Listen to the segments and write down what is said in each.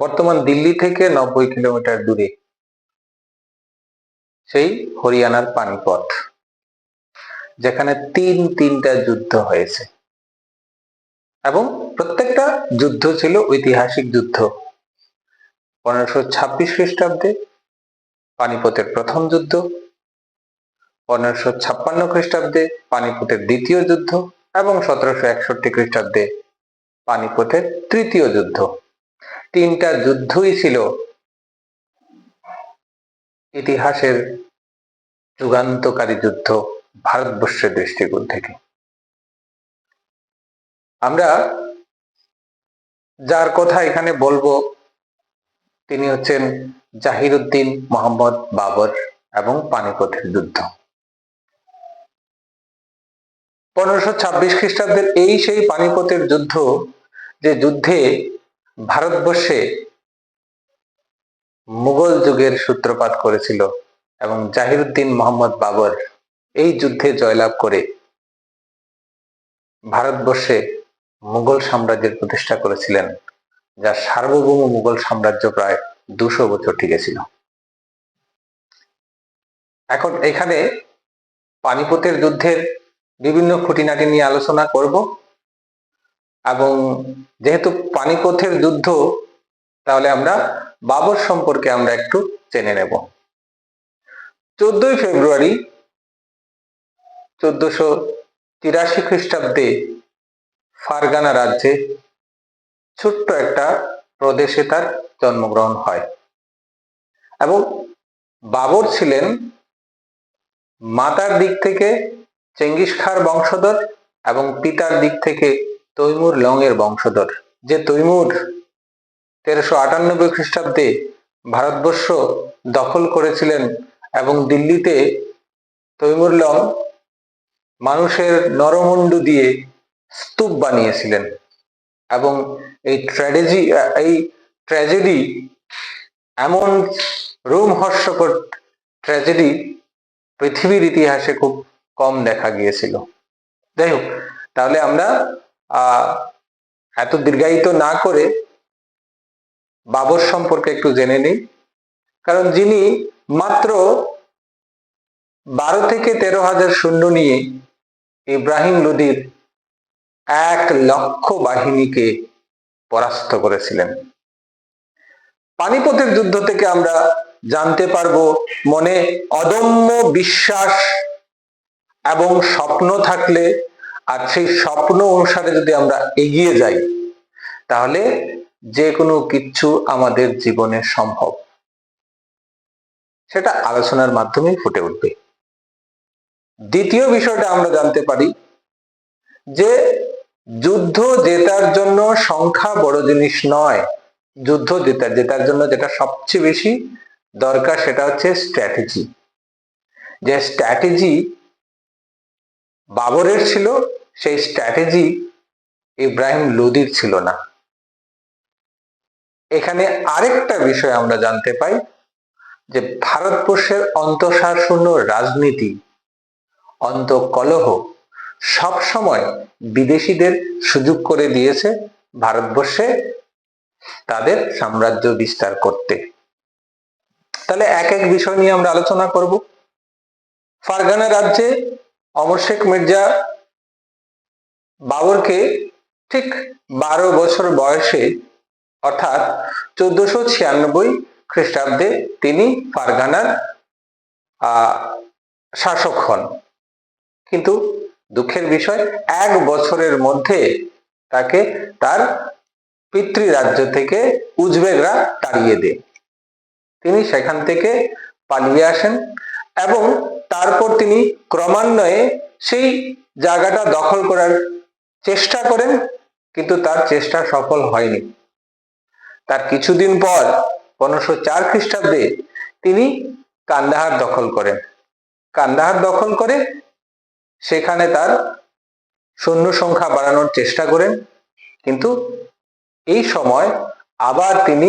বর্তমান দিল্লি থেকে নব্বই কিলোমিটার দূরে। সেই হরিয়ানার পানিপথ, যেখানে তিন তিনটা যুদ্ধ হয়েছে। এবং প্রত্যেকটা যুদ্ধ ছিল ঐতিহাসিক যুদ্ধ। পনেরোশো ছাব্বিশ খ্রিস্টাব্দে পানিপথের প্রথম যুদ্ধ। পনেরোশো ছাপ্পান্ন খ্রিস্টাব্দে পানিপথের দ্বিতীয় যুদ্ধ। এবং সতেরোশো একষট্টি খ্রিস্টাব্দে পানিপথের তৃতীয় যুদ্ধ। তিনটা যুদ্ধই ছিল ইতিহাসের যুগান্তকারী যুদ্ধ ভারতবর্ষের দৃষ্টিকোণ থেকে। আমরা যার কথা এখানে বলব, তিনি হচ্ছেন জাহিরুদ্দিন মোহাম্মদ বাবর এবং পানিপথের যুদ্ধ। পনেরোশো ছাব্বিশ খ্রিস্টাব্দের এই সেই পানিপথের যুদ্ধ যে যুদ্ধে ভারতবর্ষে মুঘল যুগের সূত্রপাত করেছিল এবং জাহিরুদ্দিন মোহাম্মদ বাবর এই যুদ্ধে জয়লাভ করে ভারতবর্ষে মুঘল সাম্রাজ্যের প্রতিষ্ঠা করেছিলেন, যা সার্বভৌম মুঘল সাম্রাজ্য প্রায় দুশো বছর টিকেছিল। এখন এখানে পানিপথের যুদ্ধের বিভিন্ন খুঁটিনাটি নিয়ে আলোচনা করব। এবং যেহেতু পানিপথের যুদ্ধ, তাহলে আমরা বাবর সম্পর্কে আমরা একটু জেনে নেব। চোদ্দই ফেব্রুয়ারি চোদ্দশো তিরাশি খ্রিস্টাব্দে ফারগানা রাজ্যে ছোট্ট একটা প্রদেশে তার জন্মগ্রহণ হয় এবং বাবর ছিলেন মাতার দিক থেকে চেঙ্গিস খার বংশধর এবং পিতার দিক থেকে তৈমুর লং এর বংশধর, যে তৈমুর তেরোশো আটানব্বই খ্রিস্টাব্দে ভারতবর্ষ দখল করেছিলেন এবং দিল্লিতে তৈমুর লং মানুষের নরমুন্ডু দিয়ে স্তূপ বানিয়েছিলেন এবং এই ট্র্যাজেডি এই ট্র্যাজেডি এমন রোমহর্ষকর ট্র্যাজেডি পৃথিবীর ইতিহাসে খুব কম দেখা গিয়েছিল। যাই হোক, তাহলে আমরা এত দীর্ঘায়িত না করে বাবর সম্পর্কে একটু জেনে নিই। কারণ যিনি মাত্র বারো থেকে তেরো হাজার সৈন্য নিয়ে ইব্রাহিম লোদির এক লক্ষ বাহিনীকে পরাস্ত করেছিলেন। পানিপথের যুদ্ধ থেকে আমরা জানতে পারব, মনে অদম্য বিশ্বাস এবং স্বপ্ন থাকলে আর সেই স্বপ্ন অনুসারে যদি আমরা এগিয়ে যাই, তাহলে যে কোনো কিচ্ছু আমাদের জীবনে সম্ভব। সেটা আলোচনার মাধ্যমেই ফুটে উঠবে। দ্বিতীয় বিষয়টা আমরা জানতে পারি যে যুদ্ধ জেতার জন্য সংখ্যা বড় জিনিস নয়। যুদ্ধ জেতার জেতার জন্য যেটা সবচেয়ে বেশি দরকার সেটা হচ্ছে স্ট্র্যাটেজি যে স্ট্র্যাটেজি বাবরের ছিল সেই স্ট্র্যাটেজি ইব্রাহিম লোদির ছিল না। এখানে আরেকটা বিষয় আমরা জানতে পাই যে ভারতবর্ষের অন্তঃশাসন রাজনীতি, অন্তকলহ সব সময় বিদেশিদের সুযোগ করে দিয়েছে ভারতবর্ষে তাদের সাম্রাজ্য বিস্তার করতে। তাহলে এক এক বিষয় নিয়ে আমরা আলোচনা করব। ফারগানা রাজ্যে অমর শেখ মির্জা বাবরকে ঠিক বারো বছর বয়সে, অর্থাৎ চোদ্দশো ছিয়ানব্বই খ্রিস্টাব্দে তিনি ফারগানার শাসক হন। কিন্তু দুঃখের বিষয়, এক বছরের মধ্যে তাকে তার পিতৃরাজ্য থেকে উজবেগরা তাড়িয়ে দেয়। তিনি সেখান থেকে পালিয়ে আসেন এবং তারপর তিনি ক্রমান্বয়ে সেই জায়গাটা দখল করার চেষ্টা করেন, কিন্তু তার চেষ্টা সফল হয়নি। তার কিছুদিন পর পনেরোশো চার খ্রিস্টাব্দে তিনি কান্দাহার দখল করেন। কান্দাহার দখল করে সেখানে তার সৈন্য সংখ্যা বাড়ানোর চেষ্টা করেন, কিন্তু এই সময় আবার তিনি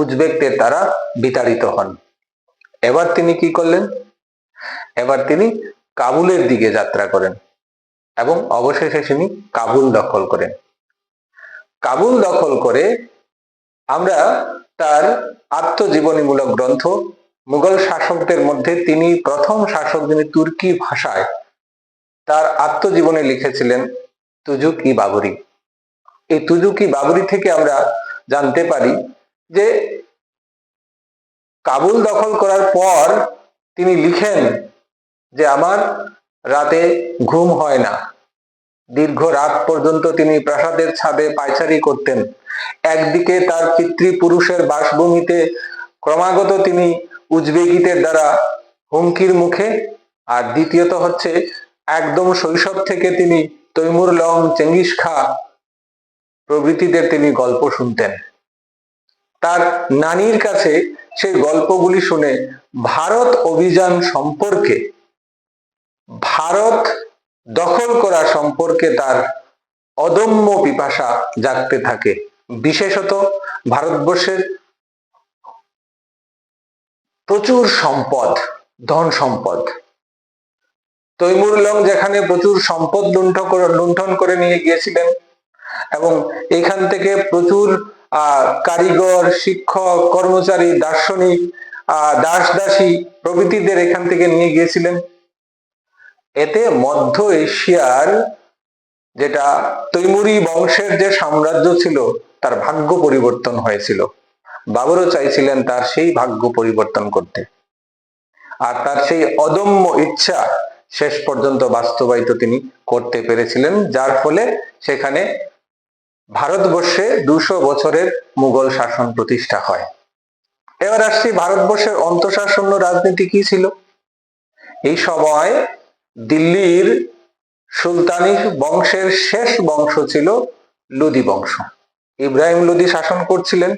উজবেকদের দ্বারা বিতাড়িত হন। এবার তিনি কি করলেন? এবার তিনি কাবুলের দিকে যাত্রা করেন। এবং অবশেষে তিনি কাবুল দখল করেন। কাবুল দখল করে আমরা তার আত্মজীবনীমূলক গ্রন্থ মুঘল শাসকদের মধ্যে তিনি প্রথম শাসক যিনি তুর্কি ভাষায় তার আত্মজীবনে লিখেছিলেন, তুজুক বাবরি। এই তুজুক বাবরি থেকে আমরা জানতে পারি যে কাবুল দখল করার পর তিনি লিখেন যে, আমার রাতে ঘুম হয় না। দীর্ঘ রাত পর্যন্ত তিনি প্রাসাদের ছাদে পায়চারি করতেন। একদিকে তার পিতৃপুরুষের বাসভূমিতে ক্রমাগত তিনি উজবেগিতের দ্বারা হুমকির মুখে, আর দ্বিতীয়ত হচ্ছে একদম শৈশব থেকে তিনি তৈমুর লং চেঙ্গিস খা প্রভৃতিদের তিনি গল্প শুনতেন। তার নানির কাছে সেই গল্পগুলি শুনে ভারত অভিযান সম্পর্কে ভারত দখল করা সম্পর্কে তার অদম্য পিপাসা জাগতে থাকে। বিশেষত ভারতবর্ষের প্রচুর সম্পদ, ধন সম্পদ। তৈমুর লং যেখানে প্রচুর সম্পদ লুণ্ঠ করে লুণ্ঠন করে নিয়ে গিয়েছিলেন এবং এখান থেকে প্রচুর কারিগর, শিক্ষক, কর্মচারী, দার্শনিক আহ দাস দাসী প্রভৃতিদের এখান থেকে নিয়ে গিয়েছিলেন। এতে মধ্য এশিয়ার যেটা তৈমুরি বংশের যে সাম্রাজ্য ছিল, তার ভাগ্য পরিবর্তন হয়েছিল। বাবরও চাইছিলেন তার সেই ভাগ্য পরিবর্তন করতে। আর তার সেই অদম্য ইচ্ছা শেষ পর্যন্ত বাস্তবায়িত তিনি করতে পেরেছিলেন, যার ফলে সেখানে ভারতবর্ষে দুশো বছরের মুঘল শাসন প্রতিষ্ঠা হয়। এবার আসছি ভারতবর্ষের অন্তঃশাসন রাজনীতি কি ছিল? এই সময় দিল্লির সুলতানি বংশের শেষ বংশ ছিল লুদি বংশ। ইব্রাহিম লোদি শাসন করছিলেন।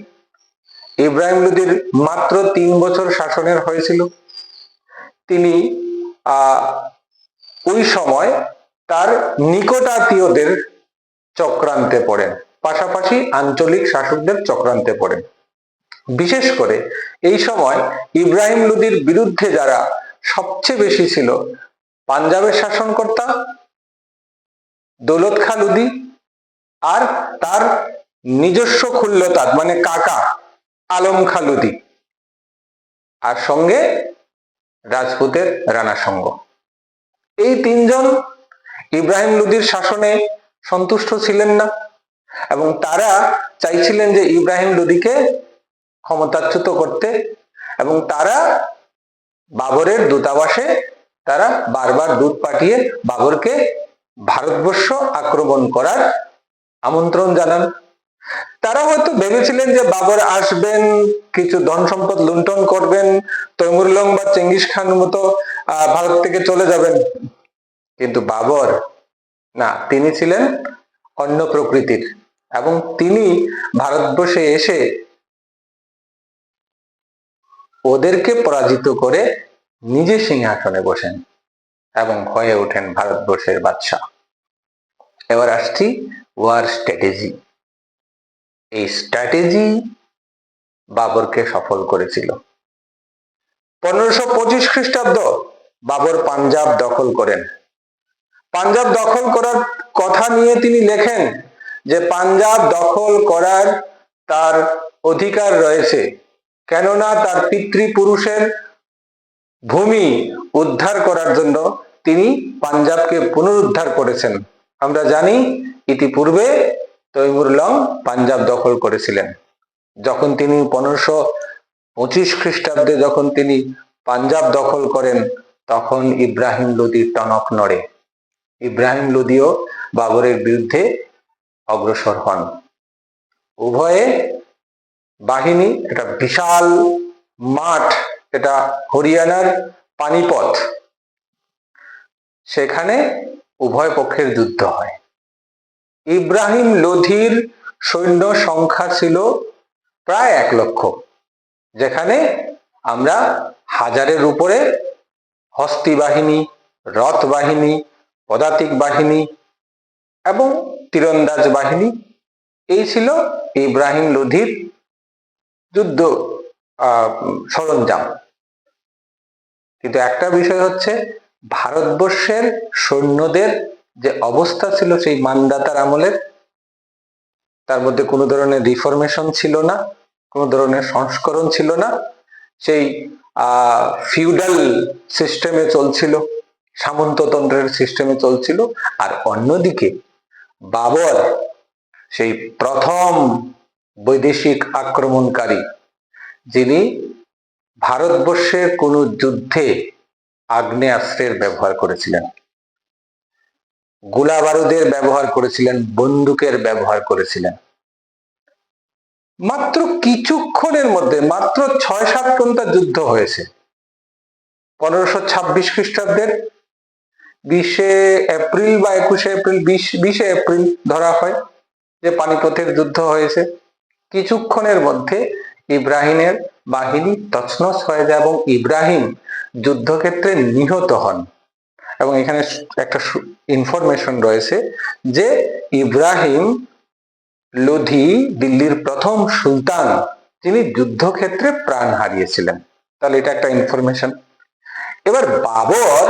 ইব্রাহিম লোদির মাত্র তিন বছর শাসনের হয়েছিল। তিনি ওই সময় তার নিকটাত্মীয়দের চক্রান্তে পড়েন। পাশাপাশি আঞ্চলিক শাসকদের চক্রান্তে পড়েন। বিশেষ করে এই সময় ইব্রাহিম লোদির বিরুদ্ধে যারা সবচেয়ে বেশি ছিল পাঞ্জাবের শাসনকর্তা দৌলত খা লুদি আর তার নিজস্ব খুল্লতাত মানে কাকা আলম খা লুদি আর সঙ্গে রাজপুতের রানা সঙ্গ। এই তিনজন ইব্রাহিম লুদির শাসনে সন্তুষ্ট ছিলেন না এবং তারা চাইছিলেন যে ইব্রাহিম লোদিকে ক্ষমতাচ্যুত করতে এবং তারা বাবরের দূতাবাসে তারা বারবার দূত পাঠিয়ে বাবরকে ভারতবর্ষ আক্রমণ করার আমন্ত্রণ জানান। তারা হয়তো ভেবেছিলেন যে বাবর আসবেন, কিছু ধন সম্পদ লুণ্ঠন করবেন তৈমুরলং বা চেঙ্গিস খান মতো ভারত থেকে চলে যাবেন। কিন্তু বাবর, না, তিনি ছিলেন অন্য প্রকৃতির এবং তিনি ভারতবর্ষে এসে ওদেরকে পরাজিত করে নিজে সিংহাসনে বসেন এবং হয়ে ওঠেন ভারতবর্ষের বাদশাহ। এবার আসছি ওয়ার স্ট্র্যাটেজি এই স্ট্র্যাটেজি বাবরকে সফল করেছিল। পনেরোশো পঁচিশ খ্রিস্টাব্দ বাবর পাঞ্জাব দখল করেন। পাঞ্জাব দখল করার কথা নিয়ে তিনি লেখেন যে পাঞ্জাব দখল করার তার অধিকার রয়েছে, কেননা তার পিতৃপুরুষের ভূমি উদ্ধার করার জন্য তিনি পাঞ্জাবকে পুনরুদ্ধার করেছেন। আমরা জানি ইতিপূর্বে তৈমুর লং পাঞ্জাব দখল করেছিলেন। যখন তিনি পনেরোশো পঁচিশ খ্রিস্টাব্দে যখন তিনি পাঞ্জাব দখল করেন, তখন ইব্রাহিম লোদির টনক নড়ে। ইব্রাহিম লোদিও বাবরের বিরুদ্ধে অগ্রসর হন। উভয়ে বাহিনী, একটা বিশাল মাঠ এটা হরিয়ানার পানিপথ। সেখানে উভয় পক্ষের যুদ্ধ হয়। ইব্রাহিম লোধির সৈন্য সংখ্যা ছিল প্রায় এক লক্ষ, যেখানে আমরা হাজারের উপরে হস্তি বাহিনী রথ বাহিনী পদাতিক বাহিনী এবং তীরন্দাজ বাহিনী। এই ছিল ইব্রাহিম লোধির যুদ্ধ, আহ, সরঞ্জাম। কিন্তু একটা বিষয় হচ্ছে, ভারতবর্ষের সৈন্যদের যে অবস্থা ছিল সেই মানদাতার আমলের তার মধ্যে কোনো ধরনের রিফরমেশন ছিল না, কোনো ধরনের সংস্করণ ছিল না। সেই ফিউডাল সিস্টেমে চলছিল, সামন্ততন্ত্রের সিস্টেমে চলছিল। আর অন্যদিকে, বাবর, সেই প্রথম বৈদেশিক আক্রমণকারী, যিনি ভারতবর্ষের কোনো যুদ্ধে আগ্নেয়াস্ত্রের ব্যবহার করেছিলেন। গোলা বারুদের ব্যবহার করেছিলেন, বন্দুকের ব্যবহার করেছিলেন। মাত্র কিছুক্ষণের মধ্যে, মাত্র ছয় সাত ঘণ্টা যুদ্ধ হয়েছে। পনেরোশো ছাব্বিশ খ্রিস্টাব্দের বিশে এপ্রিল বা একুশে এপ্রিল, বিশ, বিশে এপ্রিল ধরা হয় যে পানিপথের যুদ্ধ হয়েছে। কিছুক্ষণের মধ্যে ইব্রাহিমের বাহিনী তছনছ হয়ে যায় এবং ইব্রাহিম যুদ্ধক্ষেত্রে নিহত হন। এবং এখানে একটা ইনফরমেশন রয়েছে যে ইব্রাহিম লোধি, দিল্লির প্রথম সুলতান, তিনি যুদ্ধক্ষেত্রে প্রাণ হারিয়েছিলেন। তাহলে এটা একটা ইনফরমেশন এবার বাবর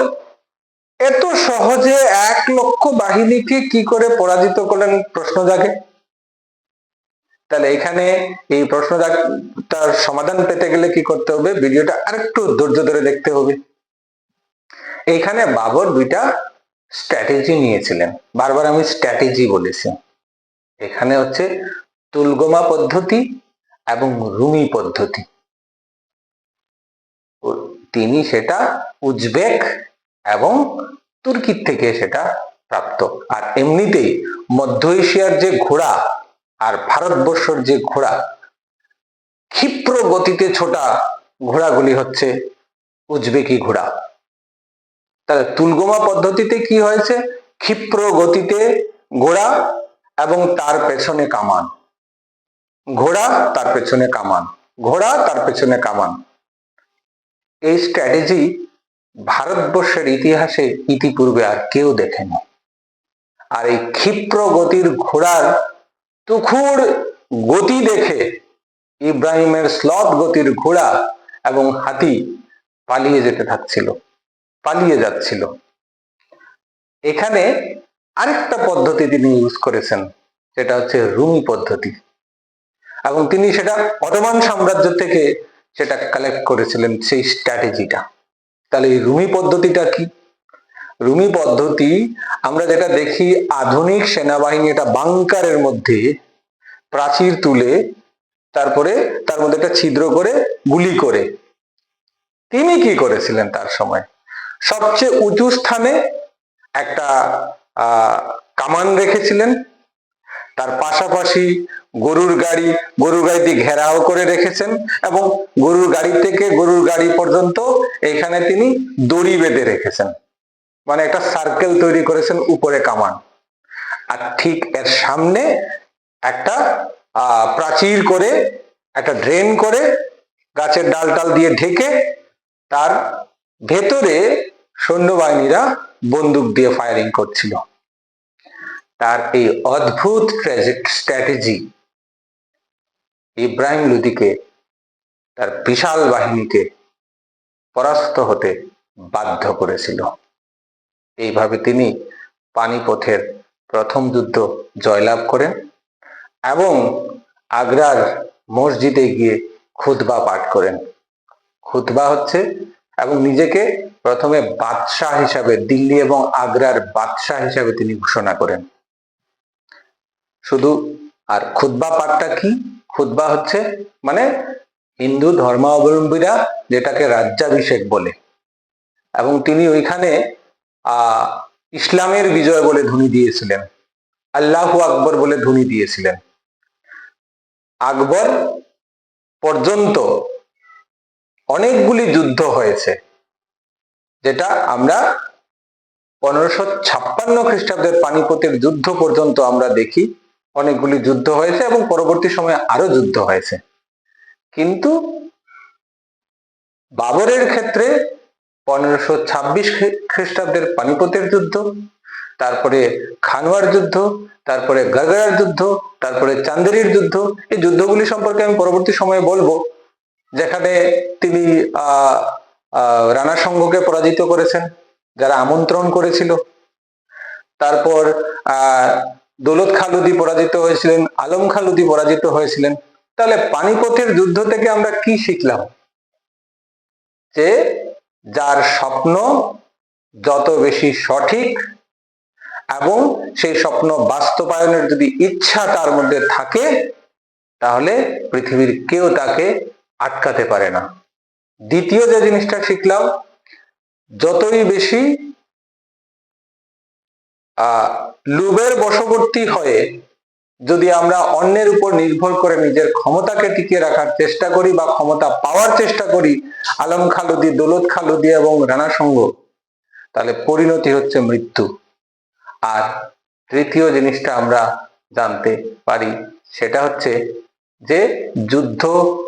এত সহজে এক লক্ষ বাহিনীকে কি করে পরাজিত করলেন প্রশ্ন জাগে। তাহলে এখানে এই প্রশ্ন তার সমাধান পেতে গেলে কি করতে হবে? ভিডিওটা আরেকটু ধৈর্য ধরে দেখতে হবে। এইখানে বাবর দুইটা স্ট্র্যাটেজি নিয়েছিলেন। বারবার আমি স্ট্র্যাটেজি বলেছি। এখানে হচ্ছে তুলগমা পদ্ধতি এবং রুমি পদ্ধতি। তিনি সেটা উজবেক এবং তুর্কির থেকে সেটা প্রাপ্ত। আর এমনিতেই মধ্য এশিয়ার যে ঘোড়া আর ভারতবর্ষর যে ঘোড়া, ক্ষিপ্র গতিতে ছোটা ঘোড়াগুলি হচ্ছে উজবেকি ঘোড়া। তাহলে তুলগমা পদ্ধতিতে কি হয়েছে? ক্ষিপ্র গতিতে ঘোড়া এবং তার পেছনে কামান। ঘোড়া, তার পেছনে কামান। ঘোড়া, তার পেছনে কামান। এই স্ট্র্যাটেজি ভারতবর্ষের ইতিহাসে ইতিপূর্বে আর কেউ দেখেনি। আর এই ক্ষিপ্র গতির ঘোড়ার তুখুর গতি দেখে ইব্রাহিমের স্লথ গতির ঘোড়া এবং হাতি পালিয়ে যেতে থাকছিল, পালিয়ে যাচ্ছিল। এখানে আরেকটা পদ্ধতি তিনি ইউজ করেছেন, সেটা হচ্ছে রুমি পদ্ধতি। এবং তিনি সেটা অটোমান সাম্রাজ্য থেকে সেটা কালেক্ট করেছিলেন সেই স্ট্র্যাটেজিটা তাহলে এই রুমি পদ্ধতিটা কি? রুমি পদ্ধতি, আমরা যেটা দেখি আধুনিক সেনাবাহিনী এটা বাংকারের মধ্যে প্রাচীর তুলে তারপরে তার মধ্যে একটা ছিদ্র করে গুলি করে। তিনি কি করেছিলেন তার সময়? সবচেয়ে উঁচু স্থানে একটা কামান রেখেছিলেন। তার পাশাপাশি গরুর গাড়ি গরুর গাড়ি দিয়ে ঘেরাও করে রেখেছেন এবং গরুর গাড়ি থেকে গরুর গাড়ি পর্যন্ত এখানে তিনি দড়ি বেঁধে রেখেছেন। মানে একটা সার্কেল তৈরি করেছেন উপরে কামান। আর ঠিক এর সামনে একটা প্রাচীর করে, একটা ড্রেন করে, গাছের ডাল টাল দিয়ে ঢেকে, তার ভেতরে সৈন্যবাহিনীরা বন্দুক দিয়ে ফায়ারিং করছিল। তার এই অদ্ভুত স্ট্র্যাটেজি ইব্রাহিম লুদিকে, তার বিশাল বাহিনীকে পরাস্ত হতে বাধ্য করেছিল। এইভাবে তিনি পানিপথের প্রথম যুদ্ধ জয়লাভ করেন এবং আগ্রার মসজিদে গিয়ে খুতবা পাঠ করেন। খুতবা হচ্ছে এবং নিজেকে প্রথমে বাদশাহ হিসাবে দিল্লি এবং আগ্রার বাদশাহ হিসাবে তিনি ঘোষণা করেন। শুধু আর খুদ্া পাঠটা কি? খুদ্া হচ্ছে মানে হিন্দু ধর্মাবলম্বীরা যেটাকে রাজ্যাভিষেক বলে। এবং তিনি ওইখানে ইসলামের বিজয় বলে ধ্বনি দিয়েছিলেন। আল্লাহ আকবর বলে ধ্বনি দিয়েছিলেন। আকবর পর্যন্ত অনেকগুলি যুদ্ধ হয়েছে, যেটা আমরা পনেরোশো ছাপ্পান্ন খ্রিস্টাব্দের পানিপথের যুদ্ধ পর্যন্ত আমরা দেখি। অনেকগুলি যুদ্ধ হয়েছে এবং পরবর্তী সময়ে আরও যুদ্ধ হয়েছে। কিন্তু বাবরের ক্ষেত্রে পনেরোশো ছাব্বিশ খ্রিস্টাব্দের পানিপথের যুদ্ধ, তারপরে খানোয়ার যুদ্ধ, তারপরে গরগরার যুদ্ধ, তারপরে চান্দেরির যুদ্ধ। এই যুদ্ধগুলি সম্পর্কে আমি পরবর্তী সময়ে বলব, যেখানে তিনি আহ রানা সংঘকে পরাজিত করেছেন, যারা আমন্ত্রণ করেছিল। তারপর আহ দৌলত খালুদি পরাজিত হয়েছিলেন, আলম খালুদি পরাজিত হয়েছিলেন। তাহলে পানিপথের যুদ্ধ থেকে আমরা কি শিখলাম? যে যার স্বপ্ন যত বেশি সঠিক এবং সেই স্বপ্ন বাস্তবায়নের যদি ইচ্ছা তার মধ্যে থাকে, তাহলে পৃথিবীর কেউ তাকে আটকাতে পারে না। দ্বিতীয় যে জিনিসটা শিখলাম, যতই বেশি, আহ, লুবের বশবর্তী হয়ে যদি আমরা অন্যের উপর নির্ভর করে নিজের ক্ষমতাকে টিকিয়ে রাখার চেষ্টা করি বা ক্ষমতা পাওয়ার চেষ্টা করি, আলম খালুদি, দৌলত খালুদি এবং রানা সঙ্গ তাহলে পরিণতি হচ্ছে মৃত্যু। আর তৃতীয় জিনিসটা আমরা জানতে পারি, সেটা হচ্ছে যে যুদ্ধ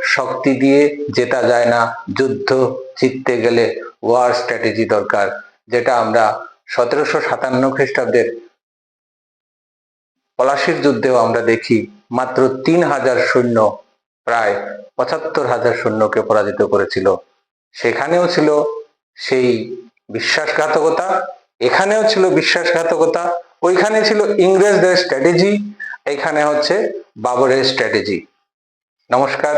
শক্তি দিয়ে জেতা যায় না। যুদ্ধ জিততে গেলে ওয়ার স্ট্র্যাটেজি দরকার, যেটা আমরা সতেরোশো সাতান্ন খ্রিস্টাব্দের পলাশির যুদ্ধেও আমরা দেখি মাত্র তিন হাজার সৈন্য, প্রায় পঁচাত্তর হাজার সৈন্যকে পরাজিত করেছিল। সেখানেও ছিল সেই বিশ্বাসঘাতকতা, এখানেও ছিল বিশ্বাসঘাতকতা, ওইখানে ছিল ইংরেজদের স্ট্র্যাটেজি এখানে হচ্ছে বাবরের স্ট্র্যাটেজি নমস্কার,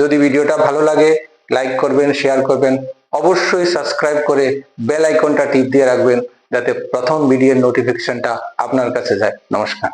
যদি ভিডিওটা ভালো লাগে লাইক করবেন শেয়ার করবেন, অবশ্যই সাবস্ক্রাইব করে বেল আইকনটা টিপ দিয়ে রাখবেন, যাতে প্রথম ভিডিওর নোটিফিকেশনটা আপনার কাছে যায়। নমস্কার।